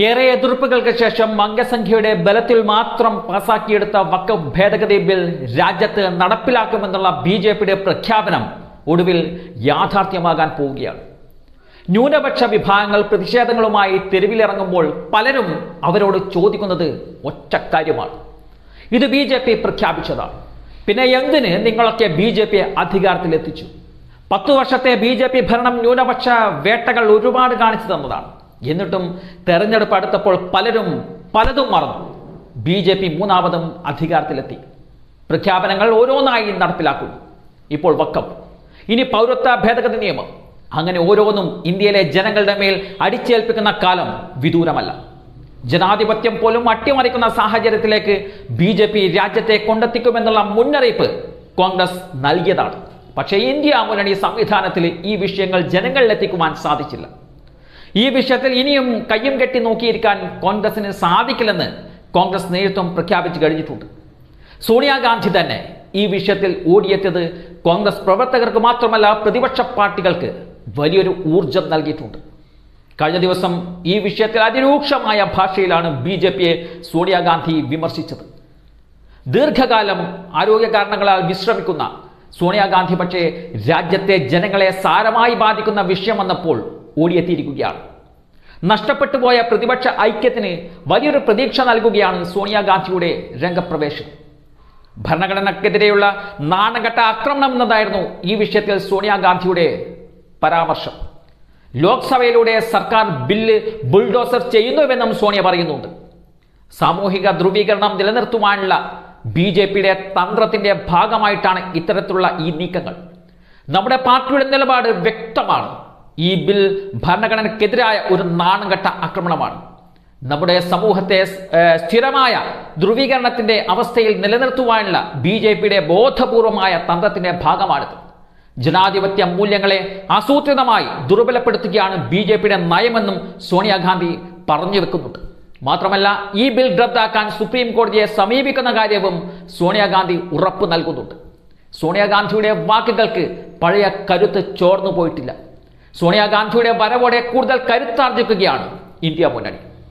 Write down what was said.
ഏറെ എതിർപ്പുകൾക്ക് ശേഷം അംഗസംഖ്യയുടെ ബലത്തിൽ മാത്രം പാസാക്കിയെടുത്ത വക്ക ഭേദഗതി ബിൽ രാജ്യത്ത് നടപ്പിലാക്കുമെന്നുള്ള ബി ജെ പിയുടെ പ്രഖ്യാപനം ഒടുവിൽ യാഥാർത്ഥ്യമാകാൻ പോവുകയാണ്. ന്യൂനപക്ഷ വിഭാഗങ്ങൾ പ്രതിഷേധങ്ങളുമായി തെരുവിലിറങ്ങുമ്പോൾ പലരും അവരോട് ചോദിക്കുന്നത് ഒറ്റ കാര്യമാണ്. ഇത് ബി ജെ പി പ്രഖ്യാപിച്ചതാണ്. പിന്നെ എന്തിന് നിങ്ങളൊക്കെ ബി ജെ പി അധികാരത്തിലെത്തിച്ചു? പത്തു വർഷത്തെ ബി ജെ പി ഭരണം ന്യൂനപക്ഷ വേട്ടകൾ ഒരുപാട് കാണിച്ചു തന്നതാണ്. എന്നിട്ടും തെരഞ്ഞെടുപ്പ് അടുത്തപ്പോൾ പലരും പലതും മറന്നു. ബി ജെ പി മൂന്നാമതും അധികാരത്തിലെത്തി. പ്രഖ്യാപനങ്ങൾ ഓരോന്നായി നടപ്പിലാക്കുന്നു ഇപ്പോൾ വക്കം. ഇനി പൗരത്വ ഭേദഗതി നിയമം. അങ്ങനെ ഓരോന്നും ഇന്ത്യയിലെ ജനങ്ങളുടെ മേൽ അടിച്ചേൽപ്പിക്കുന്ന കാലം വിദൂരമല്ല. ജനാധിപത്യം പോലും അട്ടിമറിക്കുന്ന സാഹചര്യത്തിലേക്ക് ബി ജെ പി രാജ്യത്തെ കൊണ്ടെത്തിക്കുമെന്നുള്ള മുന്നറിയിപ്പ് കോൺഗ്രസ് നൽകിയതാണ്. പക്ഷേ ഇന്ത്യ മുന്നണി സംവിധാനത്തിൽ ഈ വിഷയങ്ങൾ ജനങ്ങളിലെത്തിക്കുവാൻ സാധിച്ചില്ല. ഈ വിഷയത്തിൽ ഇനിയും കയ്യും കെട്ടി നോക്കിയിരിക്കാൻ കോൺഗ്രസിന് സാധിക്കില്ലെന്ന് കോൺഗ്രസ് നേതൃത്വം പ്രഖ്യാപിച്ചു കഴിഞ്ഞിട്ടുണ്ട്. സോണിയാഗാന്ധി തന്നെ ഈ വിഷയത്തിൽ ഓടിയെത്തിയത് കോൺഗ്രസ് പ്രവർത്തകർക്ക് മാത്രമല്ല പ്രതിപക്ഷ പാർട്ടികൾക്ക് വലിയൊരു ഊർജം നൽകിയിട്ടുണ്ട്. കഴിഞ്ഞ ദിവസം ഈ വിഷയത്തിൽ അതിരൂക്ഷമായ ഭാഷയിലാണ് ബി ജെ പിയെ സോണിയാഗാന്ധി വിമർശിച്ചത്. ദീർഘകാലം ആരോഗ്യ കാരണങ്ങളാൽ വിശ്രമിക്കുന്ന സോണിയാഗാന്ധി പക്ഷേ രാജ്യത്തെ ജനങ്ങളെ സാരമായി ബാധിക്കുന്ന വിഷയം വന്നപ്പോൾ ഓടിയെത്തിയിരിക്കുകയാണ്. നഷ്ടപ്പെട്ടു പോയ പ്രതിപക്ഷ ഐക്യത്തിന് വലിയൊരു പ്രതീക്ഷ നൽകുകയാണ് സോണിയാഗാന്ധിയുടെ രംഗപ്രവേശം ഭരണഘടനക്കെതിരെയുള്ള നാണഘട്ട ആക്രമണം എന്നതായിരുന്നു ഈ വിഷയത്തിൽ സോണിയാഗാന്ധിയുടെ പരാമർശം. ലോക്സഭയിലൂടെ സർക്കാർ ബില്ല് ബുൾഡോസർ ചെയ്യുന്നുവെന്നും സോണിയ പറയുന്നുണ്ട്. സാമൂഹിക ധ്രുവീകരണം നിലനിർത്തുവാനുള്ള ബി ജെ പിയുടെ തന്ത്രത്തിന്റെ ഭാഗമായിട്ടാണ് ഇത്തരത്തിലുള്ള ഈ നീക്കങ്ങൾ. നമ്മുടെ പാർട്ടിയുടെ നിലപാട് വ്യക്തമാണ്. ഈ ബിൽ ഭരണഘടനയ്ക്കെതിരായ ഒരു നാണംകെട്ട ആക്രമണമാണ്. നമ്മുടെ സമൂഹത്തെ സ്ഥിരമായ ധ്രുവീകരണത്തിന്റെ അവസ്ഥയിൽ നിലനിർത്തുവാനുള്ള ബി ജെ പിയുടെ ബോധപൂർവമായ തന്ത്രത്തിന്റെ ഭാഗമാണിത്. ജനാധിപത്യ മൂല്യങ്ങളെ ആസൂത്രിതമായി ദുർബലപ്പെടുത്തുകയാണ് ബി ജെ പിയുടെ നയമെന്നും സോണിയാഗാന്ധി പറഞ്ഞു വെക്കുന്നുണ്ട് മാത്രമല്ല ഈ ബിൽ റദ്ദാക്കാൻ സുപ്രീം കോടതിയെ സമീപിക്കുന്ന കാര്യവും സോണിയാഗാന്ധി ഉറപ്പ് നൽകുന്നുണ്ട്. സോണിയാഗാന്ധിയുടെ വാക്കുകൾക്ക് പഴയ കരുത്ത് ചോർന്നു പോയിട്ടില്ല സോണിയാഗാന്ധിയുടെ വരവോടെ കൂടുതൽ കരുത്താർജിക്കുകയാണ് ഇന്ത്യ മുന്നണി.